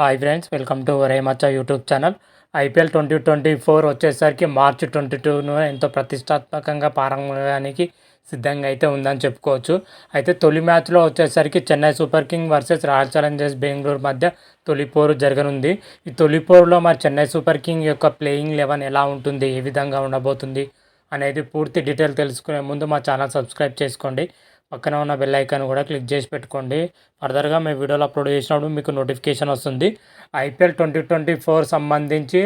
Hi friends welcome to రేమచ్చ YouTube channel IPL twenty twenty four వచ్చేసరికి March twenty టూను ఎంతో ప్రతిష్టాత్మకంగా ప్రారంభానికి సిద్ధంగా అయితే ఉందని చెప్పుకోవచ్చు. అయితే తొలి మ్యాచ్లో వచ్చేసరికి Chennai super king versus royal challengers Bengaluru మధ్య తొలి పోరు జరగనుంది. ఈ తొలి పోరులో మరి చెన్నై సూపర్ కింగ్ యొక్క ప్లేయింగ్ లెవెన్ ఎలా ఉంటుంది ఏ విధంగా ఉండబోతుంది అనేది పూర్తి డీటెయిల్ తెలుసుకునే ముందు మా ఛానల్ సబ్స్క్రైబ్ చేసుకోండి. పక్కన ఉన్న బెల్ ఐకాన్ కూడా క్లిక్ చేసి పెట్టుకోండి. ఫర్దర్గా మేము వీడియోలు అప్లోడ్ చేసినప్పుడు మీకు నోటిఫికేషన్ వస్తుంది. ఐపీఎల్ ట్వంటీ ట్వంటీ ఫోర్ సంబంధించి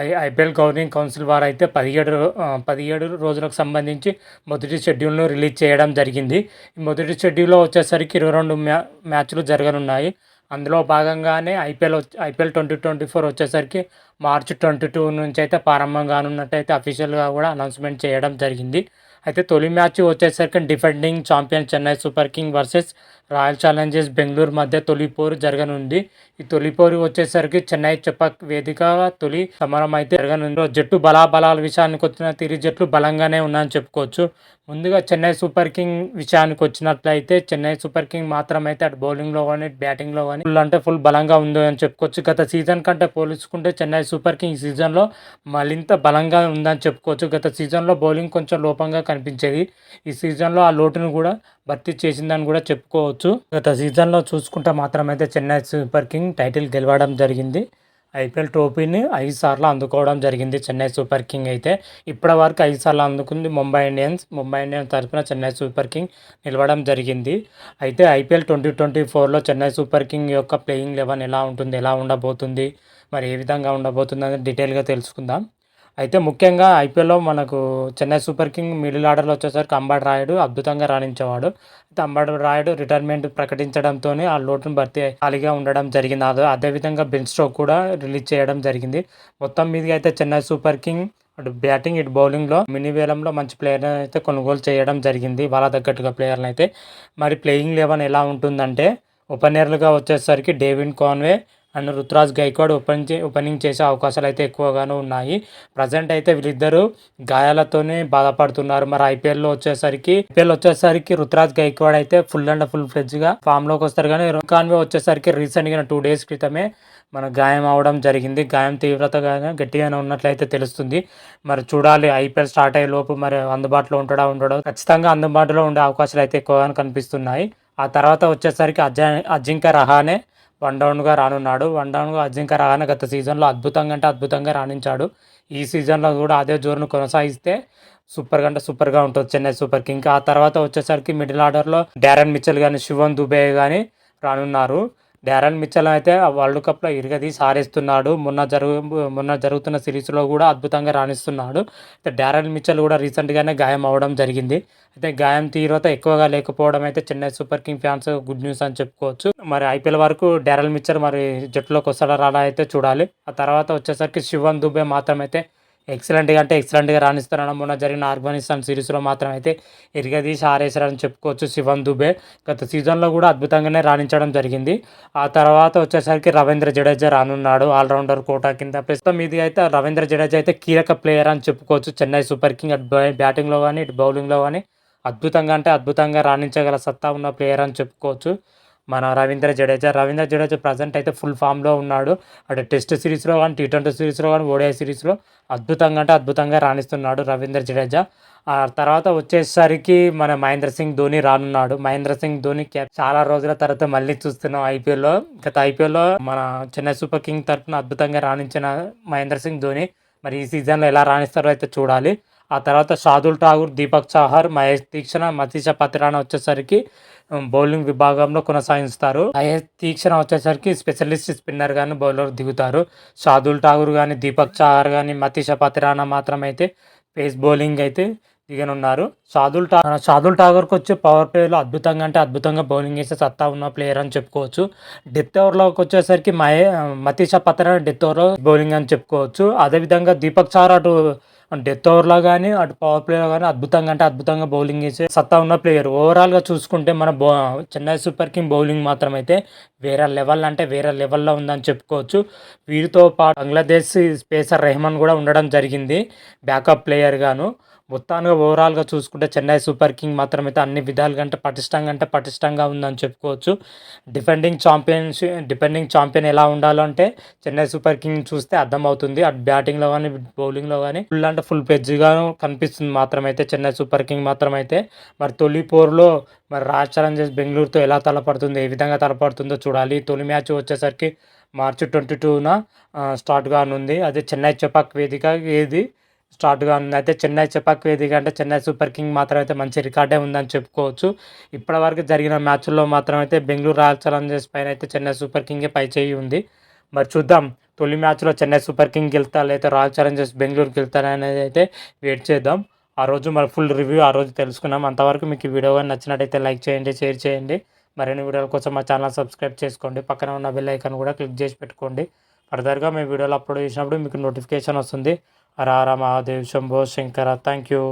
ఐ ఐపీఎల్ గవర్నింగ్ కౌన్సిల్ వారు అయితే పదిహేడు పదిహేడు రోజులకు సంబంధించి మొదటి షెడ్యూల్ను రిలీజ్ చేయడం జరిగింది. ఈ మొదటి షెడ్యూల్లో వచ్చేసరికి ఇరవై రెండు మ్యా మ్యాచ్లు జరగనున్నాయి. అందులో భాగంగానే IPL IPL twenty twenty four వచ్చేసరికి మార్చి ట్వంటీ టూ నుంచి అయితే ప్రారంభం కానున్నట్టయితే అఫీషియల్గా కూడా అనౌన్స్మెంట్ చేయడం జరిగింది. అయితే తొలి మ్యాచ్ వచ్చేసరికి defending champion Chennai super king versus royal challengers Bengaluru మధ్య తొలి పోరు జరగనుంది. ఈ తొలి పోరు వచ్చేసరికి చెన్నై చెప్పక్ వేదిక తొలి సమరం అయితే జరగనుంది. జట్టు బలాబలాల విషయానికి వచ్చిన తిరిగి జట్లు బలంగానే ఉన్నాయని చెప్పుకోవచ్చు. ముందుగా చెన్నై సూపర్ కింగ్ విషయానికి వచ్చినట్లయితే చెన్నై సూపర్ కింగ్ మాత్రం అయితే అటు బౌలింగ్లో కానీ బ్యాటింగ్లో కానీ ఫుల్ అంటే ఫుల్ బలంగా ఉందో అని చెప్పుకోవచ్చు. గత సీజన్ కంటే పోల్చుకుంటే చెన్నై సూపర్ కింగ్ సీజన్లో మరింత బలంగా ఉందని చెప్పుకోవచ్చు. గత సీజన్లో బౌలింగ్ కొంచెం లోపంగా కనిపించేది. ఈ సీజన్లో ఆ లోటును కూడా భర్తీ చేసిందని కూడా చెప్పుకోవచ్చు. గత సీజన్లో చూసుకుంటే మాత్రం అయితే చెన్నై సూపర్ కింగ్ టైటిల్ గెలవడం జరిగింది. ఐపీఎల్ ట్రోఫీని ఐదు సార్లు అందుకోవడం జరిగింది చెన్నై సూపర్ కింగ్ అయితే. ఇప్పటి వరకు ఐదు సార్లు అందుకుంది ముంబై ఇండియన్స్. ముంబై ఇండియన్స్ తరఫున చెన్నై సూపర్ కింగ్ నిలవడం జరిగింది. అయితే ఐపీఎల్ ట్వంటీ ట్వంటీ ఫోర్లో చెన్నై సూపర్ కింగ్ యొక్క ప్లేయింగ్ లెవెన్ ఎలా ఉంటుంది ఎలా ఉండబోతుంది మరి ఏ విధంగా ఉండబోతుంది అనేది డీటెయిల్గా తెలుసుకుందాం. అయితే ముఖ్యంగా ఐపీఎల్లో మనకు చెన్నై సూపర్ కింగ్ మిడిల్ ఆర్డర్లో వచ్చేసరికి అంబాడు రాయుడు అద్భుతంగా రాణించేవాడు. అయితే అంబాడు రాయుడు రిటైర్మెంట్ ప్రకటించడంతో ఆ లోటును భర్తీ ఖాళీగా ఉండడం జరిగింది. అదే అదేవిధంగా బెన్ స్ట్రోక్ కూడా రిలీజ్ చేయడం జరిగింది. మొత్తం మీదుగా అయితే చెన్నై సూపర్ కింగ్ అటు బ్యాటింగ్ ఇటు బౌలింగ్లో మినీ వేలంలో మంచి ప్లేయర్ని అయితే కొనుగోలు చేయడం జరిగింది. వాళ్ళ తగ్గట్టుగా ప్లేయర్ని అయితే. మరి ప్లేయింగ్ లెవెన్ ఎలా ఉంటుందంటే ఓపెనర్లుగా వచ్చేసరికి David Conway and Ruturaj Gaikwad opening opening చేసే అవకాశాలు అయితే ఎక్కువగానే ఉన్నాయి. ప్రజెంట్ అయితే వీళ్ళిద్దరూ గాయాలతోనే బాధపడుతున్నారు. మరి ఐపీఎల్లో వచ్చేసరికి ఐపీఎల్ వచ్చేసరికి రుతురాజ్ గైక్వాడ్ అయితే ఫుల్ అండ్ ఫుల్ ఫ్లెడ్జ్గా ఫామ్లోకి వస్తారు. కానీ రోహిత్ కాన్వే వచ్చేసరికి రీసెంట్గా టూ డేస్ క్రితమే మన గాయం అవడం జరిగింది. గాయం తీవ్రతగా గట్టిగానే ఉన్నట్లయితే తెలుస్తుంది. మరి చూడాలి ఐపీఎల్ స్టార్ట్ అయ్యే లోపు మరి అందుబాటులో ఉంటాడా ఉండడో? ఖచ్చితంగా అందుబాటులో ఉండే అవకాశాలు అయితే ఎక్కువగా కనిపిస్తున్నాయి. ఆ తర్వాత వచ్చేసరికి అజ అజింక్య రహానే వన్ డౌన్గా రానున్నాడు. వన్ డౌన్గా అజింక్య రహానే గత సీజన్లో అద్భుతంగా అంటే అద్భుతంగా రాణించాడు. ఈ సీజన్లో కూడా అదే జోరును కొనసాగిస్తే సూపర్గా అంటే సూపర్గా ఉంటుంది చెన్నై సూపర్ కింగ్ ఆ తర్వాత వచ్చేసరికి మిడిల్ ఆర్డర్లో డారన్ మిచ్చల్ కానీ శివన్ దుబే కానీ రానున్నారు. డారెన్ మిచ్చల్ అయితే ఆ వరల్డ్ కప్లో ఇరగదీసి ఆరేస్తున్నాడు మొన్న జరుగు మొన్న జరుగుతున్న సిరీస్లో కూడా అద్భుతంగా రాణిస్తున్నాడు. అయితే డారెన్ మిచ్చల్ కూడా రీసెంట్గానే గాయం అవడం జరిగింది. అయితే గాయం తీవ్రత ఎక్కువగా లేకపోవడం అయితే Chennai super king fans good news అని చెప్పుకోవచ్చు. మరి ఐపీఎల్ వరకు డారెల్ మిచ్చర్ మరి జట్టులోకి వస్తాడా రాడా అయితే చూడాలి. ఆ తర్వాత వచ్చేసరికి శివన్ దుబే మాత్రం అయితే ఎక్సలెంట్గా అంటే ఎక్సలెంట్గా రాణిస్తున్నాడు. మొన్న జరిగిన ఆఫ్ఘనిస్తాన్ సిరీస్లో మాత్రం అయితే ఎరిగదీసి ఆరేశారని చెప్పుకోవచ్చు శివన్ దుబే. గత సీజన్లో కూడా అద్భుతంగానే రాణించడం జరిగింది. ఆ తర్వాత వచ్చేసరికి రవీంద్ర జడేజా రానున్నాడు. ఆల్రౌండర్ కోటా కింద. ప్రస్తుతం ఇది అయితే రవీంద్ర జడేజా అయితే కీలక ప్లేయర్ అని చెప్పుకోవచ్చు. చెన్నై సూపర్ కింగ్ అటు బ్యాటింగ్లో కానీ ఇటు బౌలింగ్లో కానీ అద్భుతంగా అంటే అద్భుతంగా రాణించగల సత్తా ఉన్న ప్లేయర్ అని చెప్పుకోవచ్చు. మన రవీంద్ర జడేజా. రవీంద్ర జడేజా ప్రజెంట్ అయితే ఫుల్ ఫామ్లో ఉన్నాడు. అటు టెస్ట్ సిరీస్లో కానీ టీ ట్వంటీ సిరీస్లో కానీ ఓడిఐ సిరీస్లో అద్భుతంగా అంటే అద్భుతంగా రాణిస్తున్నాడు రవీంద్ర జడేజా. ఆ తర్వాత వచ్చేసరికి మన మహేంద్ర సింగ్ ధోని రానున్నాడు. మహేంద్ర సింగ్ ధోని చాలా రోజుల తర్వాత మళ్ళీ చూస్తున్నాం ఐపీఎల్లో గత ఐపీఎల్లో మన చెన్నై సూపర్ కింగ్ తరఫున అద్భుతంగా రాణించిన మహేంద్ర సింగ్ ధోని. మరి ఈ సీజన్లో ఎలా రాణిస్తారో అయితే చూడాలి. ఆ తర్వాత షాదుల్ ఠాగూర్ దీపక్ చాహర్ మహేష్ తీక్షణ మతీష పత్రాన వచ్చేసరికి బౌలింగ్ విభాగంలో కొనసాగిస్తారు. మహేష్ తీక్షణ వచ్చేసరికి స్పెషలిస్ట్ స్పిన్నర్ కానీ బౌలర్ దిగుతారు. షాదుల్ ఠాగూర్ కానీ దీపక్ చాహర్ కానీ మతీష పత్రాన మాత్రం అయితే పేస్ బౌలింగ్ అయితే దిగనున్నారు. షాదుల్ టా షాదుల్ ఠాగూర్కి వచ్చే పవర్ ప్లేలో అద్భుతంగా అంటే అద్భుతంగా బౌలింగ్ వేసే సత్తా ఉన్న ప్లేయర్ అని చెప్పుకోవచ్చు. డెత్ ఓవర్లోకి వచ్చేసరికి మహే మతీష పత్ర డెత్ ఓవర్లో బౌలింగ్ అని చెప్పుకోవచ్చు. అదేవిధంగా దీపక్ చార్ అటు డెత్ ఓవర్లో కానీ అటు పవర్ ప్లేలో కానీ అద్భుతంగా అంటే అద్భుతంగా బౌలింగ్ వేసే సత్తా ఉన్న ప్లేయర్ ఓవరాల్గా చూసుకుంటే మన బౌ చెన్నై సూపర్ కింగ్ బౌలింగ్ మాత్రం అయితే వేరే లెవెల్ అంటే వేరే లెవెల్లో ఉందని చెప్పుకోవచ్చు. వీరితో పాటు బంగ్లాదేశ్ స్పేసర్ రెహమాన్ కూడా ఉండడం జరిగింది. బ్యాకప్ ప్లేయర్ గాను. మొత్తానికి ఓవరాల్గా చూసుకుంటే చెన్నై సూపర్ కింగ్ మాత్రం అయితే అన్ని విధాలుగా అంటే పటిష్టంగా అంటే పటిష్టంగా ఉందని చెప్పుకోవచ్చు. డిఫెండింగ్ ఛాంపియన్షిప్ డిఫెండింగ్ ఛాంపియన్ ఎలా ఉండాలంటే చెన్నై సూపర్ కింగ్ చూస్తే అర్థమవుతుంది. అటు బ్యాటింగ్లో కానీ బౌలింగ్లో కానీ ఫుల్ అంటే ఫుల్ పెజ్గా కనిపిస్తుంది మాత్రమైతే చెన్నై సూపర్ కింగ్ మాత్రమైతే. మరి తొలి పోరులో మరి రాజ్ ఛాలెంజర్స్ బెంగళూరుతో ఎలా తలపడుతుంది ఏ విధంగా తలపడుతుందో చూడాలి. తొలి మ్యాచ్ వచ్చేసరికి మార్చి ట్వంటీ టూన స్టార్ట్ కానుంది. అదే చెన్నై చెపాక్ వేదిక ఏది స్టార్ట్ కానుంది అయితే చెన్నై చెపాక్ వేదిక అంటే చెన్నై సూపర్ కింగ్ మాత్రం అయితే మంచి రికార్డే ఉందని చెప్పుకోవచ్చు. ఇప్పటివరకు జరిగిన మ్యాచ్ల్లో మాత్రం అయితే బెంగళూరు రాయల్ ఛాలెంజర్స్ పైన అయితే చెన్నై సూపర్ కింగే పై చేయి ఉంది. మరి చూద్దాం తొలి మ్యాచ్లో చెన్నై సూపర్ కింగ్ గెలుతా లేదా రాయల్ ఛాలెంజర్స్ బెంగళూరు గెలుతారా అనేది అయితే వెయిట్ చేద్దాం. ఆ రోజు మరి ఫుల్ రివ్యూ ఆ రోజు తెలుసుకున్నాం. అంతవరకు మీకు ఈ వీడియో నచ్చినట్టయితే లైక్ చేయండి షేర్ చేయండి. మరిన్ని వీడియోల కోసం మా ఛానల్ సబ్స్క్రైబ్ చేసుకోండి. పక్కన ఉన్న బెల్ ఐకాన్ కూడా క్లిక్ చేసి పెట్టుకోండి. ఫర్దర్గా మేము వీడియోలు అప్లోడ్ చేసినప్పుడు మీకు నోటిఫికేషన్ వస్తుంది. రారా మహాదేవ్ శంభో శంకర థ్యాంక్ యూ